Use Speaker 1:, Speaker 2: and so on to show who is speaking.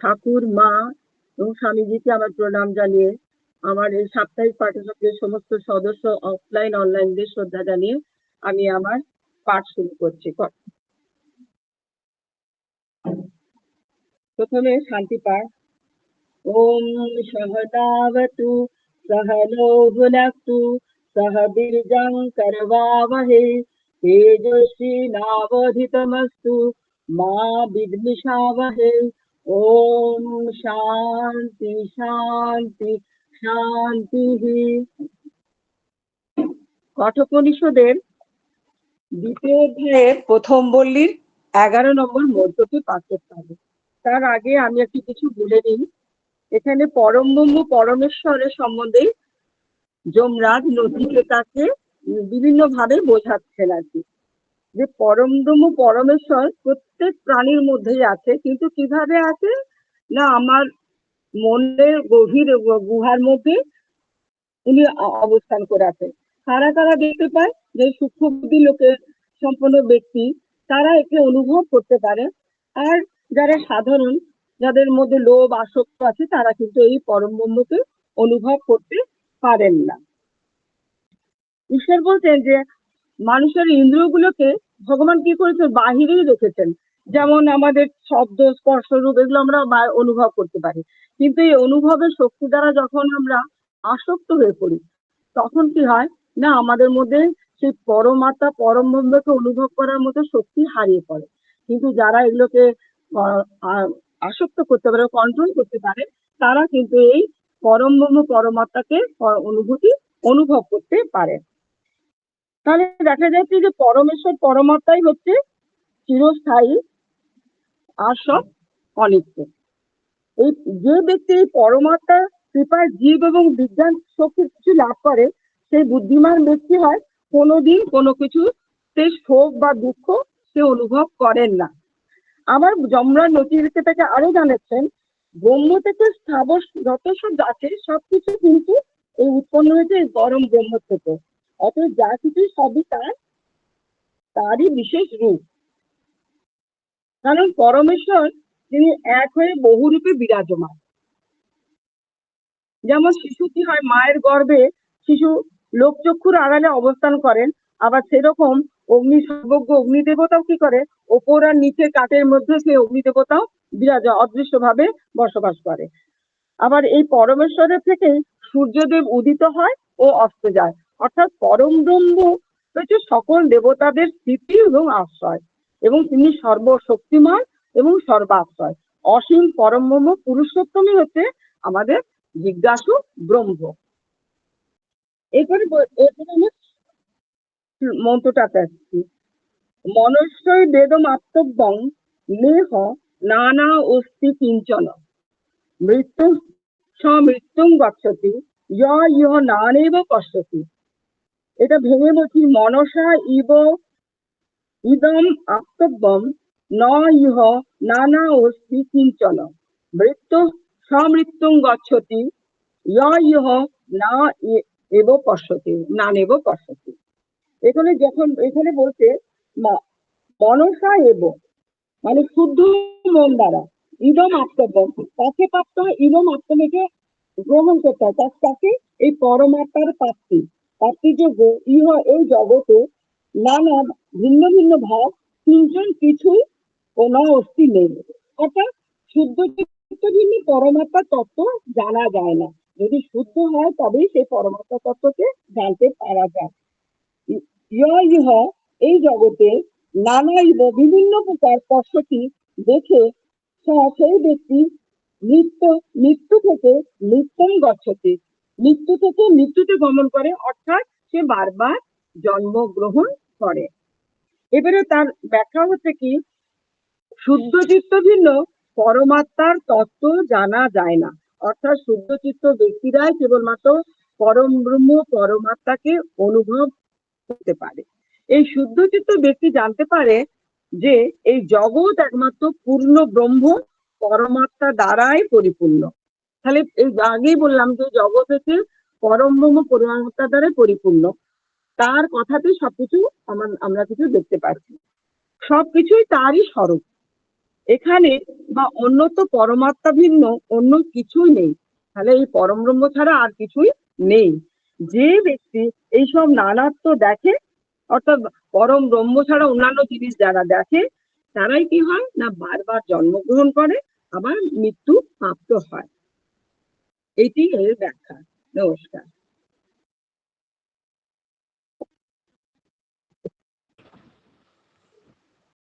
Speaker 1: ঠাকুর, মা এবং স্বামীজিকে আমার প্রণাম জানিয়ে আমার এই সাপ্তাহিক পাঠচক্রের সমস্ত সদস্য অফলাইন অনলাইনদের শ্রদ্ধা জানিয়ে আমি আমার পাঠ শুরু করছি। প্রথমে শান্তি পাঠ। ওম সহনাবতু সহনো ভুনক্তু সহ বীর্যং করবাবহে তেজস্বী নাবধিতমস্তু, মা বিদ্মিষাবহে ওম শান্তি শান্তি শান্তি। কঠোপনিষদের দ্বিতীয় অধ্যায়ের প্রথম বল্লীর এগারো নম্বর মধ্যটি পাঠ করতে হবে। তার আগে আমি একটু কিছু বলে নিই। এখানে পরম ব্রহ্ম, পরমেশ্বরের সম্বন্ধে যমরাজ নচিকেতাকে বিভিন্ন ভাবে বোঝাচ্ছেন আর কি। যে পরম ব্রহ্ম, পরমেশ্বর প্রত্যেক প্রাণীর মধ্যেই আছে, কিন্তু কীভাবে আছে? না, আমার মনের গভীর গুহার মধ্যে উনি অবস্থান করে আছেন কারা কারা দেখতে পায়? যে সূক্ষ্ম বুদ্ধি লোকের সম্পন্ন ব্যক্তি, তারা একে অনুভব করতে পারে। আর যারা সাধারণ, যাদের মধ্যে লোভ, আসক্ত আছে, তারা কিন্তু এই পরম ব্রহ্মকে অনুভব করতে পারেন না। ঈশ্বর বলছেন যে মানুষের ইন্দ্রিয়গুলোকে ভগবান কি করেছে বাহিরেই রেখেছেন। যেমন আমাদের শব্দ, স্পর্শ রূপ, এগুলো আমরা অনুভব করতে পারি। কিন্তু এই অনুভবের শক্তি দ্বারা যখন আমরা আসক্ত হয়ে পড়ি, তখন কি হয়? না, আমাদের মধ্যে সেই পরমাত্মা, পরম ব্রহ্মকে অনুভব করার মতো শক্তি হারিয়ে পড়ে। কিন্তু যারা এগুলোকে আসক্ত করতে পারে কন্ট্রোল করতে পারে, তারা কিন্তু এই পরম ব্রহ্ম, পরমাত্মাকে অনুভূতি অনুভব করতে পারে। তাহলে দেখা যাচ্ছে যে পরমেশ্বর পরমাত্মাই হচ্ছে চিরস্থায়ী আর সব অনিত্য। এই যে ব্যক্তি এই পরমাত্মার কৃপায় জীব এবং বিজ্ঞান শক্তির কিছু লাভ করে, সেই বুদ্ধিমান ব্যক্তি হয় কোনোদিন কোনো কিছু সে শোক বা দুঃখ সে অনুভব করেন না। আবার যমরা নচিকেতা থেকে আরও জানাচ্ছেন, ব্রহ্ম থেকে স্থাবর যত সব আছে, সবকিছু কিন্তু এই উৎপন্ন হয়েছে এই গরম ব্রহ্ম থেকে। অতএব যা কিছু সবই তার, তারই বিশেষ রূপ। কারণ পরমেশ্বর, তিনি এক হয়ে বহু রূপে বিরাজমান। যেমন শিশু কি হয়, মায়ের গর্ভে শিশু লোকচক্ষুর আড়ালে অবস্থান করেন, আবার সেরকম অগ্নি সর্বজ্ঞ অগ্নি দেবতাও কি করে, ওপর আর নিচে কাঠের মধ্যে সেই অগ্নি দেবতাও বিরাজ অদৃশ্য ভাবে বসবাস করে। আবার এই পরমেশ্বরের থেকেই সূর্যদেব উদিত হয় ও অস্ত যায়। অর্থাৎ পরম ব্রহ্ম হচ্ছে সকল দেবতাদের স্থিতি এবং আশ্রয়। এবং তিনি সর্বশক্তিমান এবং সর্বাশ্রয়। অসীম পরম ব্রহ্ম পুরুষোত্তমই হচ্ছে আমাদের জিজ্ঞাসু ব্রহ্ম। এরপরে এরপরে আমি মন্ত্রটাতে আসছি মনস্বই বেদম আত্মব্যং নেহ নানা অস্তি কিঞ্চন। মৃত্যু সমৃত্যুং গচ্ছতি, য় ইহ নানেব পশ্যতি। এটা ভেঙে বলছি মনসা ইব ইদম আত্মব্যম ন ইহ নানা অস্তি কিঞ্চন। মৃত্যু সমৃত্যুং গচ্ছতি ইহ না এব পশ্যতি না নেব পশ্যতি। এখানে যখন এখানে বলছে ম- মনসা এব মানে শুদ্ধ মন দ্বারা, ইদম আত্মব্যম তাকে প্রাপ্ত হয় ইদম আত্মমেকে গ্রহণ করতে হয় তাকে এই পরমাত্মার প্রাপ্তি প্রাপ্তিযোগ্য ইহ এই জগতে নানা ভিন্ন ভিন্ন ভাব, তিনজন কিছুই কোন অস্থি নেই। অর্থাৎ শুদ্ধ ভিন্ন পরমাত্মা তত্ত্ব জানা যায় না। যদি শুদ্ধ হয়, তবেই সেই পরমাত্মা তত্ত্বকে জানতে পারা যায়। ই- ইহ এই জগতে নানা বিভিন্ন প্রকার স্পর্শটি দেখে সেই ব্যক্তি মৃত্যু মৃত্যু থেকে মৃত্যুম গচ্ছতি মৃত্যু থেকে মৃত্যুতে গমন করে, অর্থাৎ সে বারবার জন্মগ্রহণ করে। এবারে তার ব্যাখ্যা হচ্ছে কি শুদ্ধ চিত্ত ভিন্ন পরমাত্মার তত্ত্ব জানা যায় না। অর্থাৎ শুদ্ধ চিত্ত ব্যক্তিরাই কেবলমাত্র পরম ব্রহ্ম, পরমাত্মাকে অনুভব করতে পারে। এই শুদ্ধ চিত্ত ব্যক্তি জানতে পারে যে, এই জগৎ একমাত্র পূর্ণ ব্রহ্ম, পরমাত্মা দ্বারাই পরিপূর্ণ। তাহলে আগেই বললাম যে জগৎ হচ্ছে পরম ব্রহ্ম পরমাত্মা দ্বারা পরিপূর্ণ। তার কথাতে সবকিছু আমার, আমরা কিছু দেখতে পাচ্ছি। সবকিছুই তারই স্বরূপ। এখানে বা অন্যত পরমাত্মা ভিন্ন, অন্য কিছুই নেই। তাহলে এই পরম ব্রহ্ম ছাড়া আর কিছুই নেই। যে ব্যক্তি এইসব নানাত্ব দেখে, অর্থাৎ পরম ব্রহ্ম ছাড়া অন্যান্য জিনিস যারা দেখে, তারাই কি হয়? না বারবার জন্মগ্রহণ করে, আবার মৃত্যু প্রাপ্ত হয়। এটি এর ব্যাখ্যা। নমস্কার।